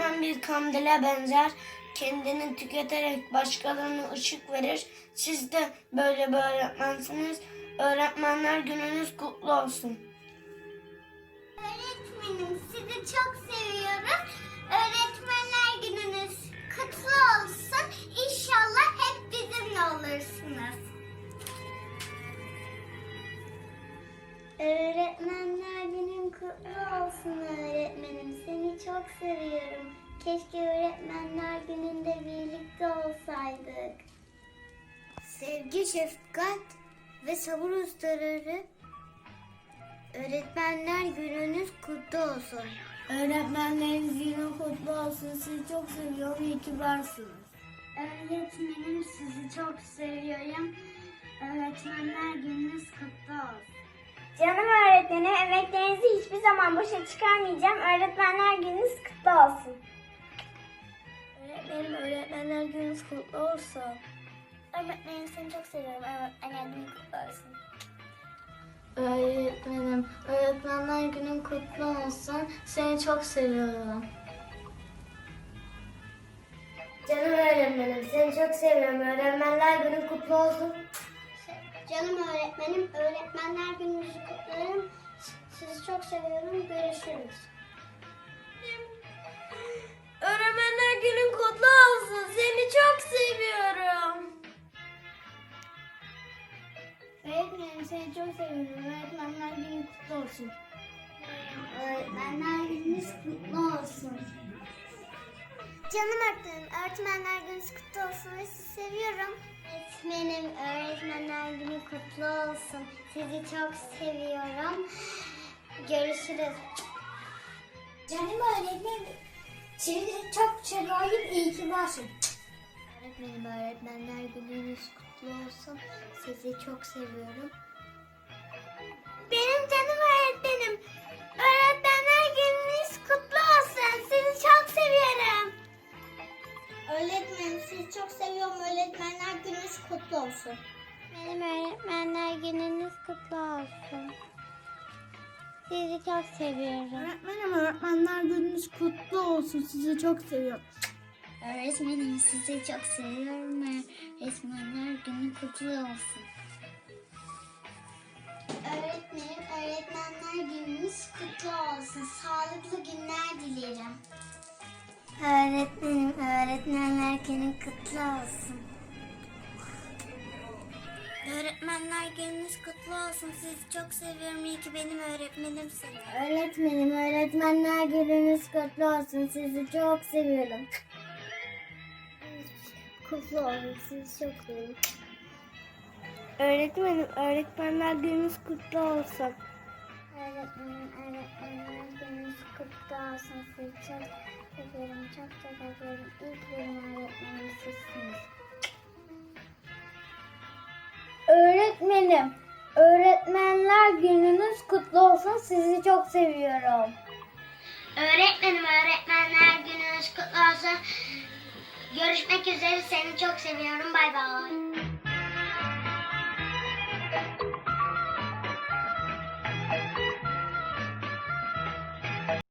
Öğretmen bir kandile benzer. Kendini tüketerek başkalarına ışık verir. Siz de böyle bir öğretmensiniz. Öğretmenler gününüz kutlu olsun. Öğretmenim sizi çok seviyoruz. Öğretmenler gününüz kutlu olsun. İnşallah hep bizimle olursunuz. Öğretmenler günün kutlu olsun öğretmenim. Seni çok seviyorum. Keşke öğretmenler gününde birlikte olsaydık. Sevgi, şefkat ve sabır ustaları Öğretmenler gününüz kutlu olsun. Öğretmenleriniz günü kutlu olsun. Sizi çok seviyorum. İyi ki varsınız. Öğretmenim sizi çok seviyorum. Öğretmenler gününüz kutlu olsun. Canım öğretmenim emeklerinizi hiçbir zaman boşa çıkarmayacağım. Öğretmenler gününüz kutlu olsun. Öğretmenim öğretmenler gününüz kutlu olsun. Öğretmenim seni çok seviyorum. Öğretmenler gününüz kutlu olsun. Öğretmenim, öğretmenler günün kutlu olsun. Seni çok seviyorum. Canım öğretmenim, seni çok seviyorum. Öğretmenler günün kutlu olsun. Canım öğretmenim, öğretmenler gününüzü kutlarım. Sizi çok seviyorum. Görüşürüz. Öğretmenler günün kutlu olsun. Seni çok seviyorum. Öğretmenim seni çok seviyorum. Öğretmenler günün kutlu olsun. Öğretmenler gününüz kutlu olsun. Canım öğretmenim, öğretmenler gününüz kutlu olsun ve sizi seviyorum. Öğretmenim, öğretmenler günü kutlu olsun. Sizi çok seviyorum. Görüşürüz. Canım öğretmenim, sizi çok seviyorum. İyi ki varsın. Öğretmenim, öğretmenler gününüz kutlu olsun. Sizi çok seviyorum. Öğretmenim sizi çok seviyorum. Öğretmenler gününüz kutlu olsun. Benim öğretmenler gününüz kutlu olsun. Sizi çok seviyorum. Öğretmenim öğretmenler gününüz kutlu olsun. Sizi çok seviyorum. Öğretmenim sizi çok seviyorum. Öğretmenler günü kutlu olsun. Öğretmenim, öğretmenler gününüz kutlu olsun. Sağlıklı günler dilerim. Öğretmenim, öğretmenler günü kutlu olsun. Öğretmenler gününüz kutlu olsun. Sizi çok seviyorum. İyi ki benim öğretmenimsiniz. Öğretmenim öğretmenler gününüz kutlu olsun. Sizi çok seviyorum. Kutlu olsun. Sizi çok seviyorum. Öğretmenim öğretmenler gününüz kutlu olsun. Öğretmenim, öğretmenler gününüz kutlu olsun. Sizi çok seviyorum. Çok çok seviyorum. Ki benim öğretmenim sizsiniz. Öğretmenim öğretmenler gününüz kutlu olsun. Sizi çok seviyorum. Öğretmenim, öğretmenler gününüz kutlu olsun. Görüşmek üzere. Seni çok seviyorum. Bay bay.